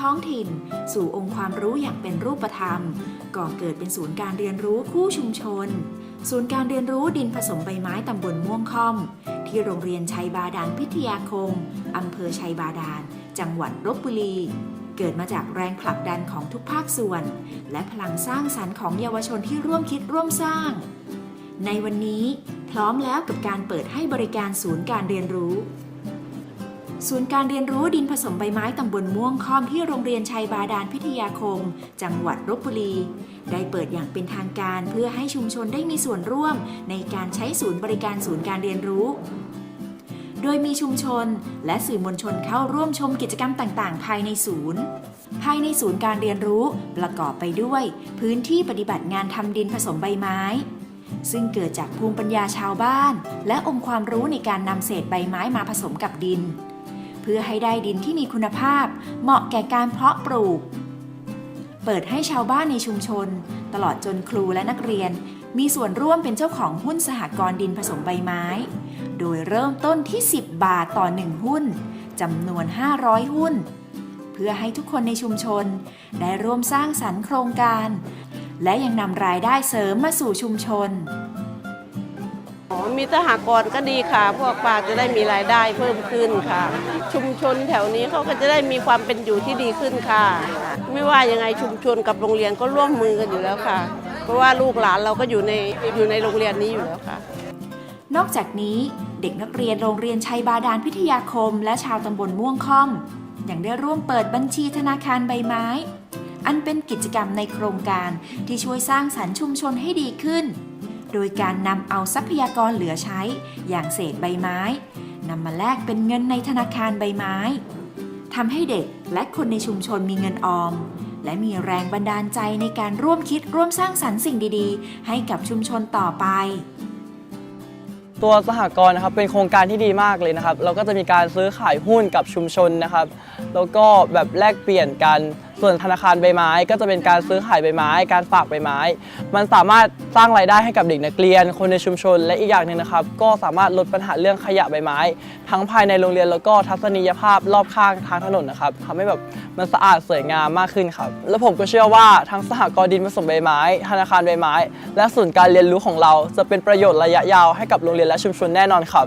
ท้องถิ่น สู่องค์ความรู้อย่างเป็นรูปธรรม ก่อเกิดเป็นศูนย์การเรียนรู้คู่ชุมชน ศูนย์การเรียนรู้ดินผสมใบไม้ตำบลม่วงค่อม ที่โรงเรียนชัยบาดาลพิทยาคมอำเภอชัยบาดาล จังหวัดลบบุรี เกิดมาจากแรงผลักดันของทุกภาคส่วน และพลังสร้างสรรค์ของเยาวชนที่ร่วมคิดร่วมสร้าง ในวันนี้พร้อมแล้วกับการเปิดให้บริการศูนย์การเรียนรู้ ศูนย์การเรียนรู้ดินผสมใบไม้ตำบลม่วงค่อมที่โรงเรียนชัยบาดาลพิทยาคม จังหวัดลบบุรี ได้เปิดอย่างเป็นทางการเพื่อให้ชุมชนได้มีส่วนร่วม ในการใช้ศูนย์บริการศูนย์การเรียนรู้ โดยมีชุมชน และสื่อมวลชนเข้าร่วมชมกิจกรรมต่างๆ ภายในศูนย์ ภายในศูนย์การเรียนรู้ประกอบไปด้วย พื้นที่ปฏิบัติงานทำดินผสมใบไม้ซึ่งเกิดจากภูมิปัญญาชาวบ้าน และองค์ความรู้ในการนำเศษใบไม้มาผสมกับดิน พื่อให้ได้ดินที่มีคุณภาพ เหมาะแก่การเพาะปลูก เปิดให้ชาวบ้านในชุมชน ตลอดจนครูและนักเรียน มีส่วนร่วมเป็นเจ้าของหุ้นสหกรณ์ดินผสมใบไม้ โดยเริ่มต้นที่ 10 บาทต่อ 1 หุ้นจำนวน 500 หุ้น เพื่อให้ทุกคนในชุมชน ได้ร่วมสร้างสรรค์โครงการ และยังนำรายได้เสริมมาสู่ชุมชน มีสหกรณ์ก็ดีค่ะ พวกป้าจะได้มีรายได้เพิ่มขึ้นค่ะ ชุมชนแถวนี้เขาก็จะได้มีความเป็นอยู่ที่ดีขึ้นค่ะ ไม่ว่ายังไงชุมชนกับโรงเรียนก็ร่วมมือกันอยู่แล้วค่ะ เพราะว่าลูกหลานเราก็อยู่ในอยู่ในโรงเรียนนี้อยู่แล้วค่ะ นอกจากนี้เด็กนักเรียนโรงเรียนชัยบาดาลพิทยาคม และชาวตำบลม่วงค่อมยังได้ร่วมเปิดบัญชีธนาคารใบไม้ อันเป็นกิจกรรมในโครงการที่ช่วยสร้างสรรค์ชุมชนให้ดีขึ้น โดยการนำเอาทรัพยากรเหลือใช้ อย่างเศษใบไม้นำมาแลกเป็นเงินในธนาคารใบไม้ทำให้เด็กและคนในชุมชนมีเงินออม และมีแรงบันดาลใจในการร่วมคิดร่วมสร้างสรรค์สิ่งดีๆ ให้กับชุมชนต่อไป ตัวสหกรณ์นะครับเป็นโครงการที่ดีมากเลยนะครับ เราก็จะมีการซื้อขายหุ้นกับชุมชนนะครับ แล้วก็แบบแลกเปลี่ยนกัน ส่วนธนาคารใบไม้ ก็จะเป็นการซื้อขายใบไม้ การฝากใบไม้ มันสามารถสร้างรายได้ให้กับเด็กนักเรียน คนในชุมชน และอีกอย่างหนึ่งนะครับ ก็สามารถลดปัญหาเรื่องขยะใบไม้ ทั้งภายในโรงเรียนแล้วก็ทัศนียภาพรอบข้างทางถนนนะครับทำให้แบบมันสะอาดสวยงามมากขึ้นครับ แล้วผมก็เชื่อว่าทั้งสหกรณ์ดินผสมใบไม้ ธนาคารใบไม้ และศูนย์การเรียนรู้ของเรา จะเป็นประโยชน์ระยะยาวให้กับโรงเรียนและชุมชนแน่นอนครับ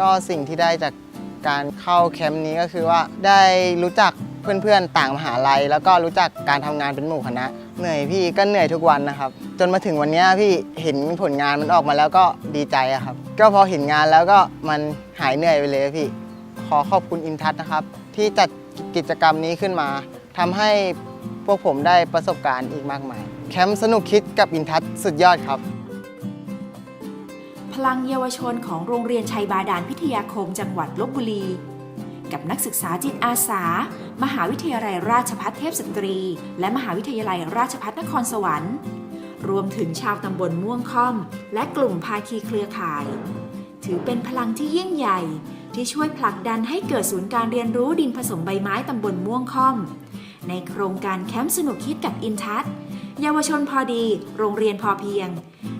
ก็สิ่งที่ได้จากการเข้าแคมป์นี้ก็คือว่าได้รู้จักเพื่อนๆต่างมหาลัย แล้วก็รู้จักการทำงานเป็นหมู่คณะ เหนื่อยพี่ก็เหนื่อยทุกวันนะครับ จนมาถึงวันนี้พี่เห็นผลงานมันออกมาแล้วก็ดีใจครับ ก็พอเห็นงานแล้วก็มันหายเหนื่อยไปเลยพี่ ขอขอบคุณอินทัศนะครับ ที่จัดกิจกรรมนี้ขึ้นมาทำให้พวกผมได้ประสบการณ์อีกมากมาย แคมป์สนุกคิดกับอินทัศสุดยอดครับ พลังเยาวชนของโรงเรียนชัยบาดาลพิทยาคมจังหวัดลบบุรี กับนักศึกษาจิตอาสา มหาวิทยาลัยราชภัฏเทพสตรี และมหาวิทยาลัยราชภัฏนครสวรรค์ รวมถึงชาวตำบลม่วงค่อม และกลุ่มภาคีเครือข่าย ถือเป็นพลังที่ยิ่งใหญ่ที่ช่วยผลักดันให้เกิดศูนย์การเรียนรู้ดินผสมใบไม้ตำบลม่วงค่อม ในโครงการแคมป์สนุกคิดกับอินทัศเยาวชนพอดี โรงเรียนพอเพียง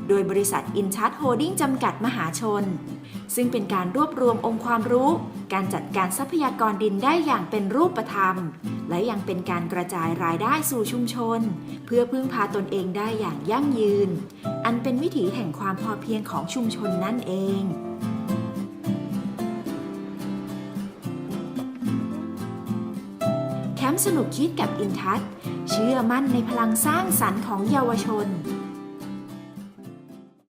โดยบริษัทอินทัศน์โฮดิ้งจำกัดมหาชน ซึ่งเป็นการรวบรวมองค์ความรู้ การจัดการทรัพยากรดินได้อย่างเป็นรูปธรรม และยังเป็นการกระจายรายได้สู่ชุมชน เพื่อพึ่งพาตนเองได้อย่างยั่งยืน อันเป็นวิถีแห่งความพอเพียงของชุมชนนั่นเองแคมป์สนุกคิดกับอินทัศเชื่อมั่นในพลังสร้างสรรค์ของเยาวชน